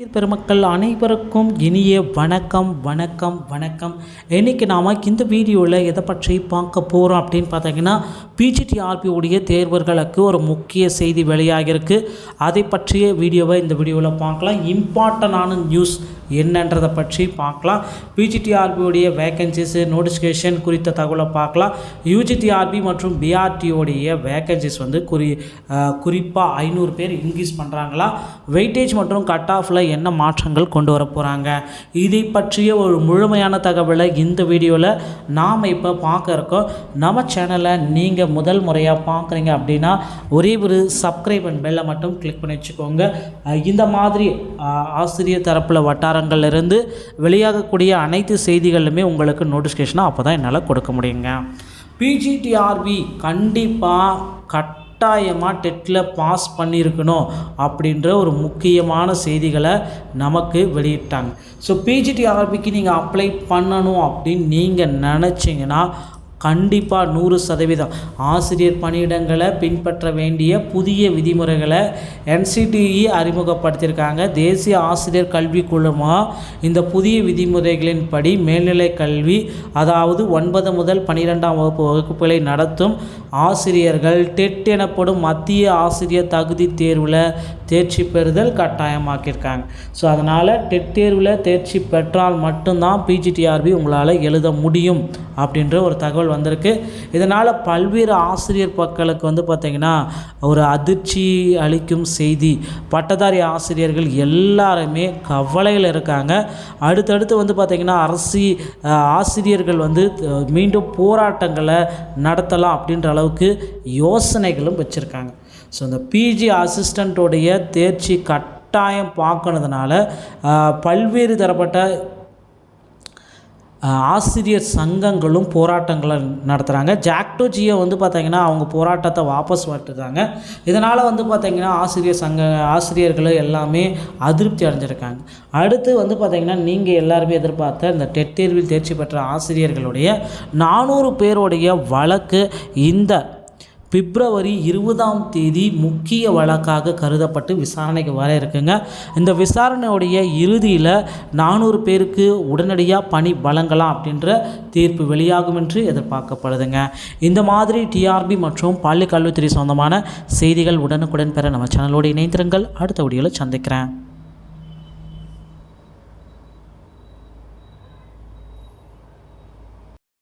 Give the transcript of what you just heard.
பெருமக்கள் அனைவருக்கும் இனிய வணக்கம் வணக்கம் வணக்கம். இன்றைக்கி நாம் இந்த வீடியோவில் எதை பற்றி பார்க்க போகிறோம் அப்படின்னு பார்த்தீங்கன்னா பிஜிடிஆர்பி உடைய தேர்வர்களுக்கு ஒரு முக்கிய செய்தி வெளியாகிருக்கு அதை பற்றிய வீடியோவை இந்த வீடியோவில் பார்க்கலாம். இம்பார்ட்டண்டான நியூஸ் என்னன்றதை பற்றி பார்க்கலாம். பிஜிடிஆர்பியுடைய வேக்கன்சிஸு நோட்டிஃபிகேஷன் குறித்த தகவலை பார்க்கலாம். யூஜிடிஆர்பி மற்றும் பிஆர்டியோடைய வேகன்சிஸ் வந்து குறி குறிப்பாக ஐநூறு பேர் இன்க்ரீஸ் பண்ணுறாங்களா வெயிட்டேஜ் மற்றும் கட் ஆஃபில் என்ன மாற்றங்கள் கொண்டு வர போகிறாங்க இதை பற்றிய ஒரு முழுமையான தகவலை இந்த வீடியோவில் நாம் இப்போ பார்க்க இருக்கோம். நம்ம சேனலை நீங்கள் முதல் முறையாக பார்க்குறீங்க அப்படின்னா ஒரே ஒரு சப்ஸ்கிரைப் அண்ட் பெல்லை மட்டும் கிளிக் பண்ணி வச்சுக்கோங்க. இந்த மாதிரி ஆசிரியர் தரப்பில் வட்டாரங்கள்லேருந்து வெளியாகக்கூடிய அனைத்து செய்திகளுமே உங்களுக்கு நோட்டிஃபிகேஷனாக அப்போ தான் என்னால் கொடுக்க முடியுங்க. பிஜிடிஆர்பி கண்டிப்பாக கட் கட்டாயமாக டெட்டில் பாஸ் பண்ணியிருக்கணும் அப்படின்ற ஒரு முக்கியமான செய்திகளை நமக்கு வெளியிட்டாங்க. ஸோ பிஜிடிஆர்பிக்கு நீங்கள் அப்ளை பண்ணணும் அப்படின்னு நீங்கள் நினச்சிங்கன்னா கண்டிப்பாக நூறு சதவீதம். ஆசிரியர் பணியிடங்களை பின்பற்ற வேண்டிய புதிய விதிமுறைகளை என்சிடிஇ அறிமுகப்படுத்தியிருக்காங்க. தேசிய ஆசிரியர் கல்வி குழுமம் இந்த புதிய விதிமுறைகளின்படி மேல்நிலை கல்வி அதாவது ஒன்பது முதல் பன்னிரெண்டாம் வகுப்பு வகுப்புகளை நடத்தும் ஆசிரியர்கள் டெட் எனப்படும் மத்திய ஆசிரியர் தகுதி தேர்வில் தேர்ச்சி பெறுதல் கட்டாயமாக்கியிருக்காங்க. ஸோ அதனால் டெட் தேர்வில் தேர்ச்சி பெற்றால் மட்டும்தான் பிஜிடிஆர்பி உங்களால் எழுத முடியும் அப்படின்ற ஒரு தகவல் வந்திருக்கு. இதனால் பல்வேறு ஆசிரியர் மக்களுக்கு வந்து பார்த்திங்கன்னா ஒரு அதிர்ச்சி அளிக்கும் செய்தி. பட்டதாரி ஆசிரியர்கள் எல்லாருமே கவலையில் இருக்காங்க. அடுத்தடுத்து வந்து பார்த்திங்கன்னா அரசி ஆசிரியர்கள் வந்து மீண்டும் போராட்டங்களை நடத்தலாம் அப்படின்ற அளவுக்கு யோசனைகளும் வச்சுருக்காங்க. ஸோ இந்த பிஜி அசிஸ்டண்ட்டோடைய தேர்ச்சி கட்டாயம் பார்க்கணுதுனால பல்வேறு தரப்பட்ட ஆசிரியர் சங்கங்களும் போராட்டங்களை நடத்துகிறாங்க ஜாக்டோஜியை வந்து பார்த்திங்கன்னா அவங்க போராட்டத்தை வாபஸ் வட்டுறாங்க இதனால் வந்து பார்த்திங்கன்னா ஆசிரியர் சங்க ஆசிரியர்கள் எல்லாமே அதிருப்தி அடைஞ்சிருக்காங்க. அடுத்து வந்து பார்த்திங்கன்னா நீங்கள் எல்லாருமே எதிர்பார்த்த இந்த டெட் தேர்வில் தேர்ச்சி பெற்ற ஆசிரியர்களுடைய நானூறு பேருடைய வழக்கு இந்த பிப்ரவரி இருபதாம் தேதி முக்கிய வழக்காக கருதப்பட்டு விசாரணைக்கு வர இருக்குங்க. இந்த விசாரணையுடைய இறுதியில் நானூறு பேருக்கு உடனடியாக பணி வழங்கலாம் அப்படின்ற தீர்ப்பு வெளியாகும் என்று எதிர்பார்க்கப்படுதுங்க. இந்த மாதிரி டிஆர்பி மற்றும் பள்ளி கல்வித்துறை சொந்தமான செய்திகள் உடனுக்குடன் பெற நம்ம சேனலோடு இணைந்திருங்கள். அடுத்த வீடியோவில் சந்திக்கிறேன்.